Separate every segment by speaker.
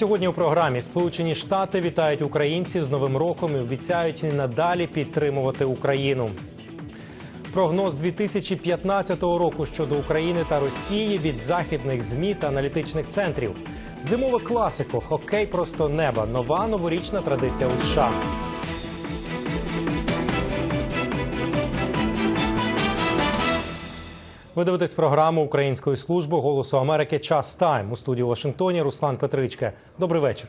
Speaker 1: Сьогодні у програмі Сполучені Штати вітають українців з Новим роком і обіцяють надалі підтримувати Україну. Прогноз 2015 року щодо України та Росії від західних змі та аналітичних центрів. Зимове класико, хокей просто неба. Нова новорічна традиція у США. Ви дивитесь програму Української служби голосу Америки Час Тайм у студії Вашингтоні. Руслан Петричка. Добрий вечір.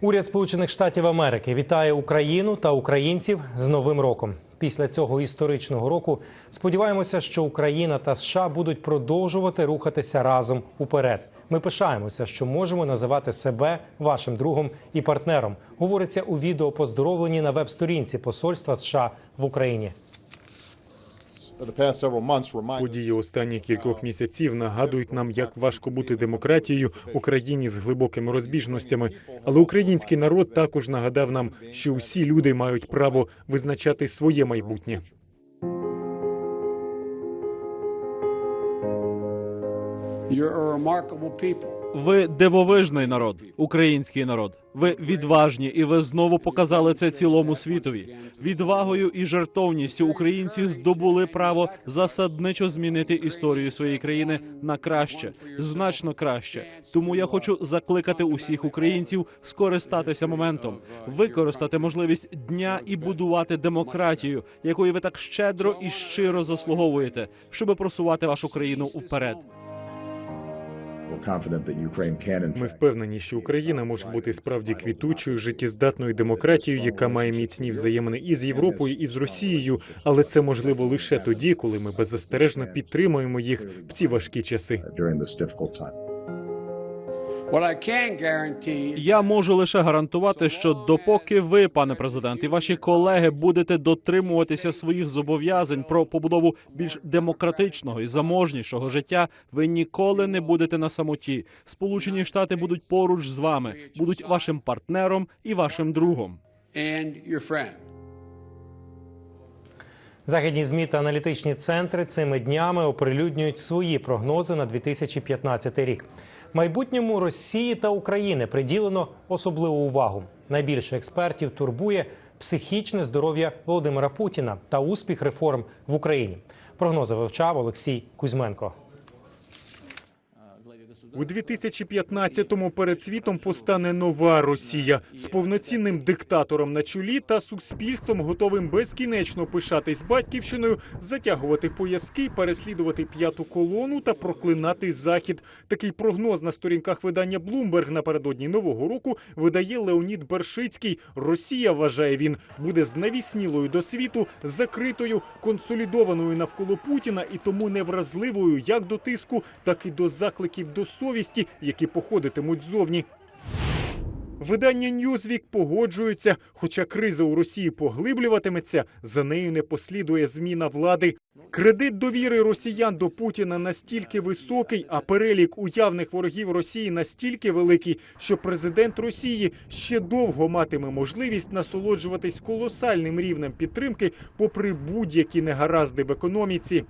Speaker 1: Уряд Сполучених Штатів Америки вітає Україну та українців з Новим роком. Після цього історичного року сподіваємося, що Україна та США будуть продовжувати рухатися разом уперед. Ми пишаємося, що можемо називати себе вашим другом і партнером. Говориться у відео поздоровленні на веб-сторінці Посольства США в Україні.
Speaker 2: Події останніх кількох місяців нагадують нам, як важко бути демократією у країні з глибокими розбіжностями. Але український народ також нагадав нам, що усі люди мають право визначати своє майбутнє.
Speaker 3: You're a remarkable people.
Speaker 4: Ви дивовижний народ, український народ. Ви відважні, і ви знову показали це цілому світові. Відвагою і жертовністю українці здобули право засадничо змінити історію своєї країни на краще, значно краще. Тому я хочу закликати усіх українців скористатися моментом, використати можливість дня і будувати демократію, якої ви так щедро і щиро заслуговуєте, щоб просувати вашу країну вперед.
Speaker 2: Ми впевнені, що Україна може бути справді квітучою, життєздатною демократією, яка має міцні взаємини і з Європою, і з Росією. Але це можливо лише тоді, коли ми беззастережно підтримуємо їх в ці важкі часи.
Speaker 4: Я можу лише гарантувати, що допоки ви, пане президент, і ваші колеги будете дотримуватися своїх зобов'язань про побудову більш демократичного і заможнішого життя, ви ніколи не будете на самоті. Сполучені Штати будуть поруч з вами, будуть вашим партнером і вашим другом.
Speaker 1: Західні змі та аналітичні центри цими днями оприлюднюють свої прогнози на 2015 рік. Майбутньому Росії та України приділено особливу увагу. Найбільше експертів турбує психічне здоров'я Володимира Путіна та успіх реформ в Україні. Прогнози вивчав Олексій Кузьменко.
Speaker 2: У 2015-му перед світом постане нова Росія з повноцінним диктатором на чолі та суспільством, готовим безкінечно пишатись батьківщиною, затягувати пояски, переслідувати п'яту колону та проклинати захід. Такий прогноз на сторінках видання Bloomberg напередодні нового року видає Леонід Бершицький. Росія вважає він буде знавіснілою до світу, закритою, консолідованою навколо Путіна і тому невразливою як до тиску, так і до закликів до совісті, які походитимуть ззовні. Видання Newsweek погоджується, хоча криза у Росії поглиблюватиметься, за нею не послідує зміна влади. Кредит довіри росіян до Путіна настільки високий, а перелік уявних ворогів Росії настільки великий, що президент Росії ще довго матиме можливість насолоджуватись колосальним рівнем підтримки, попри будь-які негаразди в економіці.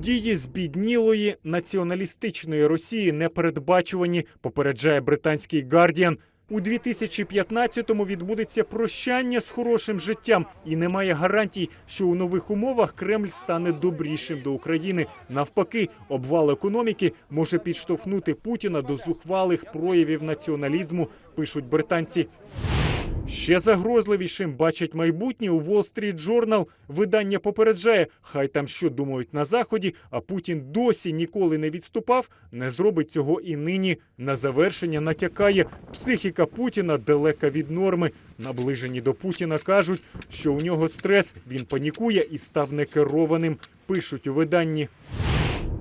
Speaker 2: Дії збіднілої націоналістичної Росії непередбачувані, попереджає британський Гардіан. У 2015-му відбудеться прощання з хорошим життям, і немає гарантій, що у нових умовах Кремль стане добрішим до України. Навпаки, обвал економіки може підштовхнути Путіна до зухвалих проявів націоналізму, пишуть британці. Ще загрозливішим бачать майбутнє у Wall Street Journal. Видання попереджає, хай там що думають на заході, а Путін досі ніколи не відступав, не зробить цього і нині. На завершення натякає, психіка Путіна далека від норми. Наближені до Путіна кажуть, що у нього стрес, він панікує і став некерованим. Пишуть у виданні.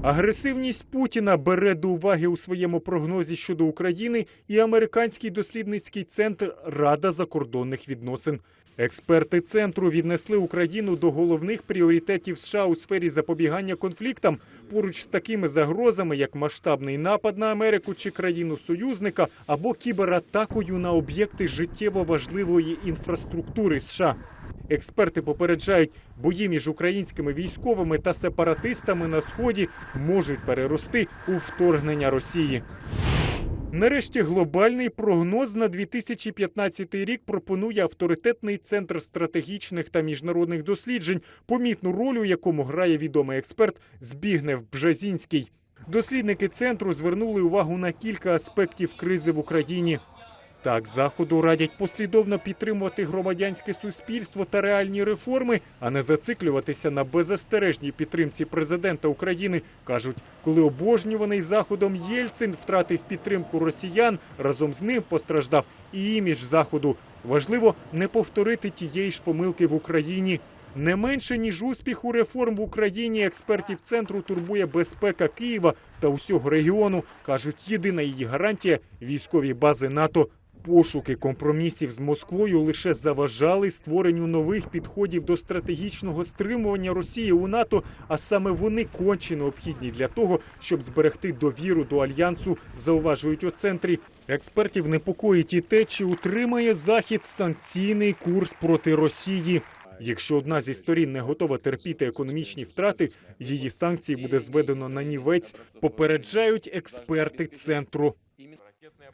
Speaker 2: Агресивність Путіна бере до уваги у своєму прогнозі щодо України і американський дослідницький центр Рада закордонних відносин. Експерти центру віднесли Україну до головних пріоритетів США у сфері запобігання конфліктам поруч з такими загрозами, як масштабний напад на Америку чи країну союзника, або кібератакою на об'єкти життєво важливої інфраструктури США. Експерти попереджають, бої між українськими військовими та сепаратистами на сході можуть перерости у вторгнення Росії. Нарешті глобальний прогноз на 2015 рік пропонує авторитетний центр стратегічних та міжнародних досліджень, помітну роль у якому грає відомий експерт Збігнев Бжазінський. Дослідники центру звернули увагу на кілька аспектів кризи в Україні. Так, заходу радять послідовно підтримувати громадянське суспільство та реальні реформи, а не зациклюватися на беззастережній підтримці президента України. кажуть, коли обожнюваний заходом Єльцин втратив підтримку росіян, разом з ним постраждав і імідж заходу. Важливо не повторити тієї ж помилки в Україні. Не менше ніж успіху реформ в Україні експертів центру турбує безпека Києва та усього регіону. кажуть, єдина її гарантія військові бази НАТО. Пошуки компромісів з Москвою лише заважали створенню нових підходів до стратегічного стримування Росії у НАТО, а саме вони конче необхідні для того, щоб зберегти довіру до альянсу, зауважують у центрі. Експертів непокоїть і те, чи утримає Захід санкційний курс проти Росії. Якщо одна зі сторін не готова терпіти економічні втрати, її санкції буде зведено на нівець, попереджають експерти центру.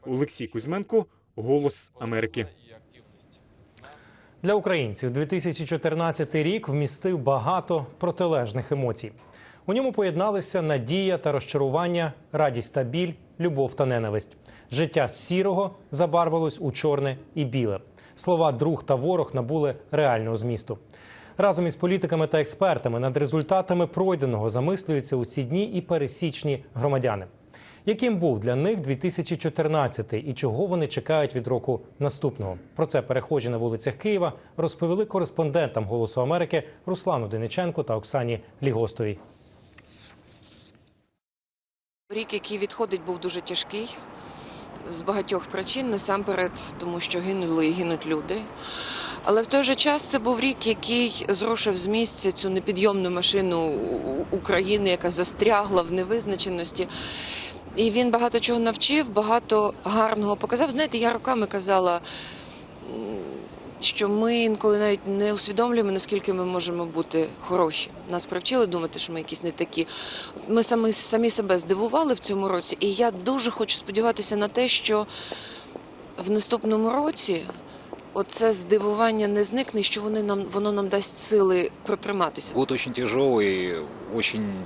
Speaker 2: Олексій Кузьменко, Голос Америки.
Speaker 1: Для українців 2014 рік вмістив багато протилежних емоцій. У ньому поєдналися надія та розчарування, радість та біль, любов та ненависть. Життя з сірого забарвилось у чорне і біле. Слова друг та ворог набули реального змісту. Разом із політиками та експертами над результатами пройденого замислюються у ці дні і пересічні громадяни. Яким був для них 2014 і чого вони чекають від року наступного? Про це перехожі на вулицях Києва розповіли кореспондентам Голосу Америки Руслану Дениченку та Оксані Лігостовій.
Speaker 5: Рік, який відходить, був дуже тяжкий з багатьох причин, насамперед, тому що гинули і гинуть люди. Але в той же час це був рік, який зрушив з місця цю непідйомну машину України, яка застрягла в невизначеності. І він багато чого навчив, багато гарного показав. Знаєте, я роками казала, м, що ми інколи навіть не усвідомлюємо, наскільки ми можемо бути хороші. Нас привчили думати, що ми якісь не такі. От Ми самі, самі себе здивували в цьому році, і я дуже хочу сподіватися на те, що в наступному році оце здивування не зникне, що вони нам воно нам дасть сили протриматися.
Speaker 6: Год очень тяжелый, очень необычный.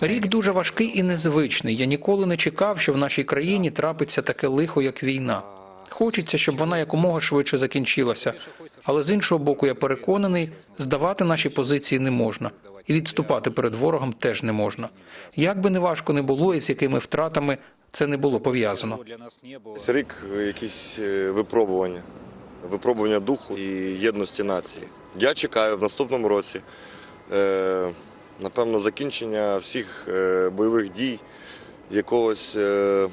Speaker 7: Рік дуже важкий і незвичний. Я ніколи не чекав, що в нашій країні трапиться таке лихо, як війна. Хочеться, щоб вона якомога швидше закінчилася. Але з іншого боку, я переконаний, здавати наші позиції не можна. І відступати перед ворогом теж не можна. Як би не важко не було і з якими втратами це не було пов'язано.
Speaker 6: Для нас не.
Speaker 8: Це рік якісь е, випробування, випробування духу і єдності нації. Я чекаю в наступному році, е, напевно, закінчення всіх е, бойових дій, якогось е,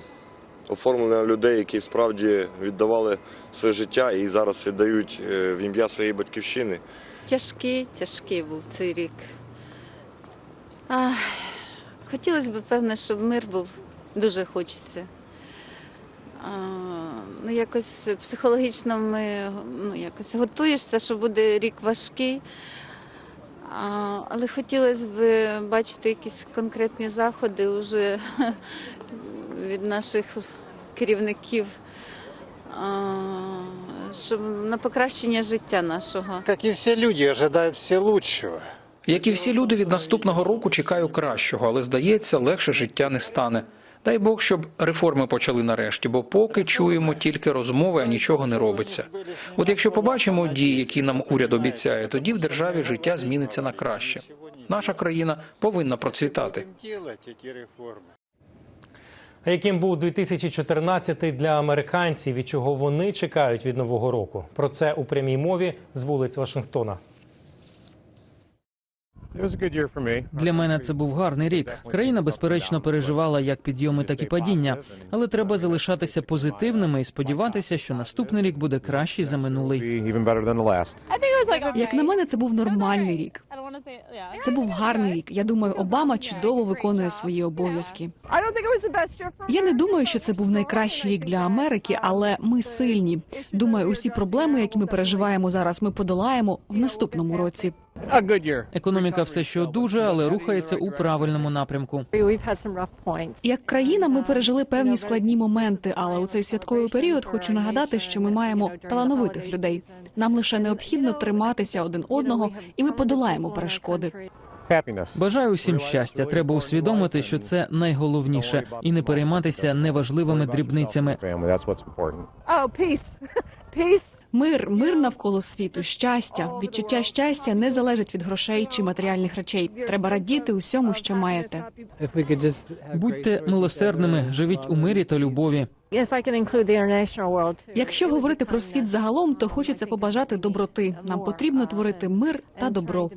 Speaker 8: оформлення людей, які справді віддавали своє життя і зараз віддають е, в ім'я своєї батьківщини.
Speaker 9: Тяжкий, тяжкий був цей рік. Хотілося б, певно, щоб мир був. Дуже хочеться. Ну, якось психологічно ми ну, якось готуєшся, що буде рік важкий. Але хотілося б бачити якісь конкретні заходи вже від наших керівників, щоб на покращення життя нашого.
Speaker 10: Как и все люди, ожидают все лучшего.
Speaker 7: Як і всі люди від наступного року чекаю кращого, але здається, легше життя не стане. Дай Бог, щоб реформи почали нарешті, бо поки чуємо тільки розмови, а нічого не робиться. От якщо побачимо дії, які нам уряд обіцяє, тоді в державі життя зміниться на краще. Наша країна повинна процвітати.
Speaker 1: А яким був 2014 для американців і чого вони чекають від нового року? Про це у прямій мові з вулиць Вашингтона.
Speaker 11: Для мене це був гарний рік. Країна безперечно переживала як підйоми, так і падіння. Але треба залишатися позитивними і сподіватися, що наступний рік буде кращий за минулий.
Speaker 12: Як на мене, це був нормальний рік. Це був гарний рік. Я думаю, Обама чудово виконує свої обов'язки. Я не думаю, що це був найкращий рік для Америки, але ми сильні. Думаю, усі проблеми, які ми переживаємо зараз, ми подолаємо в наступному році.
Speaker 11: Економіка все ще дуже, але рухається у правильному напрямку.
Speaker 12: Як країна, ми пережили певні складні моменти, але у цей святковий період хочу нагадати, що ми маємо талановитих людей. Нам лише необхідно триматися один одного, і ми подолаємо перешкоди.
Speaker 11: Бажаю усім щастя. Треба усвідомити, що це найголовніше, і не перейматися неважливими дрібницями.
Speaker 10: That's.
Speaker 12: Мир, мир навколо світу, щастя. Відчуття щастя не залежить від грошей чи матеріальних речей. Треба радіти усьому, що маєте.
Speaker 11: Будьте милосердними, живіть у мирі та любові.
Speaker 12: Якщо говорити про світ загалом, то хочеться побажати доброти. Нам потрібно творити мир та добро.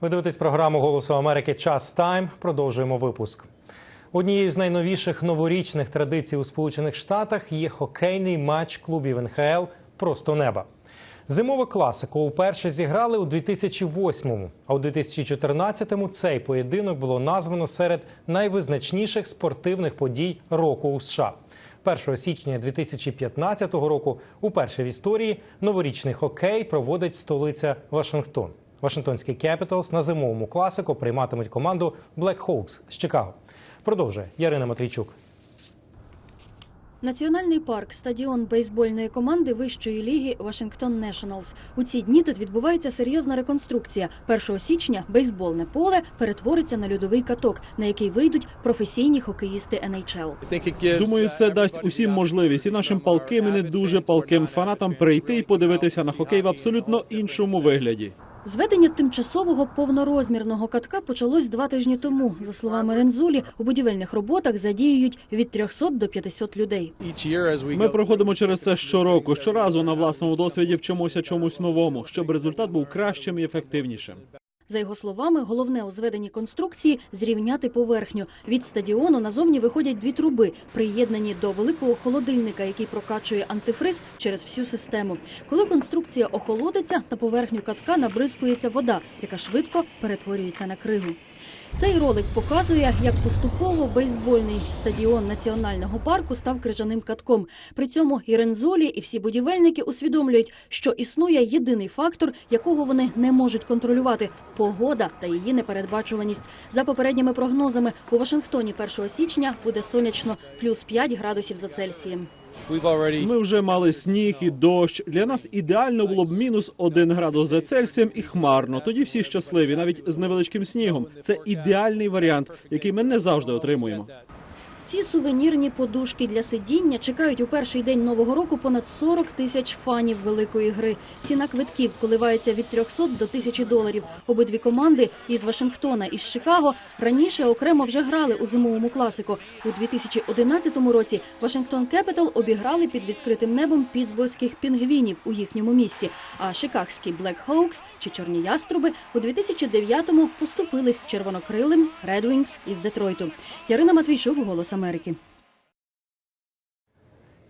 Speaker 1: Ви дивитесь програму Голосу Америки Час Тайм. Продовжуємо випуск. Однією з найновіших новорічних традицій у Сполучених Штатах є хокейний матч клубів НХЛ Просто неба. Зимову класику вперше зіграли у 2008-му, а у 2014-му цей поєдинок було названо серед найвизначніших спортивних подій року у США. 1 січня 2015 року, уперше в історії, новорічний хокей проводить столиця Вашингтон. Вашингтонські Capitals на зимовому класику прийматимуть команду Black Hawks з Чикаго. Продовжує Ярина Матвійчук.
Speaker 13: Національний парк стадіон бейсбольної команди вищої ліги Вашингтон Нешнлс. У ці дні тут відбувається серйозна реконструкція. 1 січня бейсбольне поле перетвориться на льодовий каток, на який вийдуть професійні хокеїсти НХЛ.
Speaker 4: Думаю, це дасть усім можливість і нашим палким і не дуже палким фанатам прийти і подивитися на хокей в абсолютно іншому вигляді.
Speaker 13: Зведення тимчасового повнорозмірного катка почалось два тижні тому. За словами Рензулі, у будівельних роботах задіюють від 300 до 500 людей.
Speaker 4: Ми проходимо через це щороку. Щоразу на власному досвіді вчимося чомусь новому, щоб результат був кращим і ефективнішим.
Speaker 13: За його словами, головне у зведенні конструкції зрівняти поверхню. Від стадіону назовні виходять дві труби, приєднані до великого холодильника, який прокачує антифриз через всю систему. Коли конструкція охолодиться, на поверхню катка набризкується вода, яка швидко перетворюється на кригу. Цей ролик показує, як поступово бейсбольний стадіон національного парку став крижаним катком. При цьому і Рензолі, і всі будівельники усвідомлюють, що існує єдиний фактор, якого вони не можуть контролювати погода та її непередбачуваність. За попередніми прогнозами у Вашингтоні 1 січня буде сонячно плюс 5 градусів за Цельсієм.
Speaker 4: Ми вже мали сніг і дощ. Для нас ідеально було б мінус один градус за Цельсієм і хмарно. Тоді всі щасливі, навіть з невеличким снігом. Це ідеальний варіант, який ми не завжди отримуємо.
Speaker 13: Ці сувенірні подушки для сидіння чекають у перший день нового року понад 40 тисяч фанів великої гри. Ціна квитків коливається від 300 до 1000 доларів. Обидві команди із Вашингтона і з Чикаго раніше окремо вже грали у зимовому класику. У 2011 році Вашингтон Кепітал обіграли під відкритим небом пітсбурзьких пінгвінів у їхньому місті. А шикагські Блек Хоукс чи Чорні Яструби у 2009-му поступились червонокрилим Wings із Детройту. Ярина Матвійчук, Голос Америки.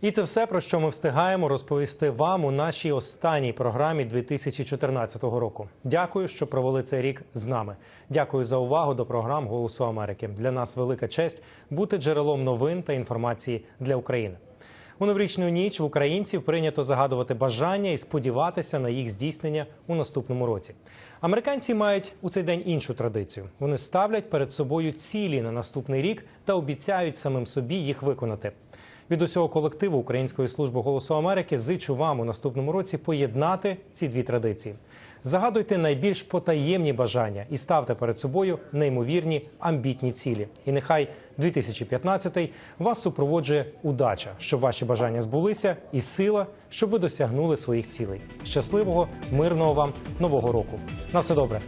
Speaker 1: І це все, про що ми встигаємо розповісти вам у нашій останній програмі 2014 року. Дякую, що провели цей рік з нами. Дякую за увагу до програм Голосу Америки. Для нас велика честь бути джерелом новин та інформації для України. У новорічну ніч в українців прийнято загадувати бажання і сподіватися на їх здійснення у наступному році. Американці мають у цей день іншу традицію. Вони ставлять перед собою цілі на наступний рік та обіцяють самим собі їх виконати. Від усього колективу Української служби голосу Америки зичу вам у наступному році поєднати ці дві традиції. Загадуйте найбільш потаємні бажання і ставте перед собою неймовірні амбітні цілі. І нехай 2015 вас супроводжує удача, щоб ваші бажання збулися, і сила, щоб ви досягнули своїх цілей. Щасливого, мирного вам нового року. На все добре.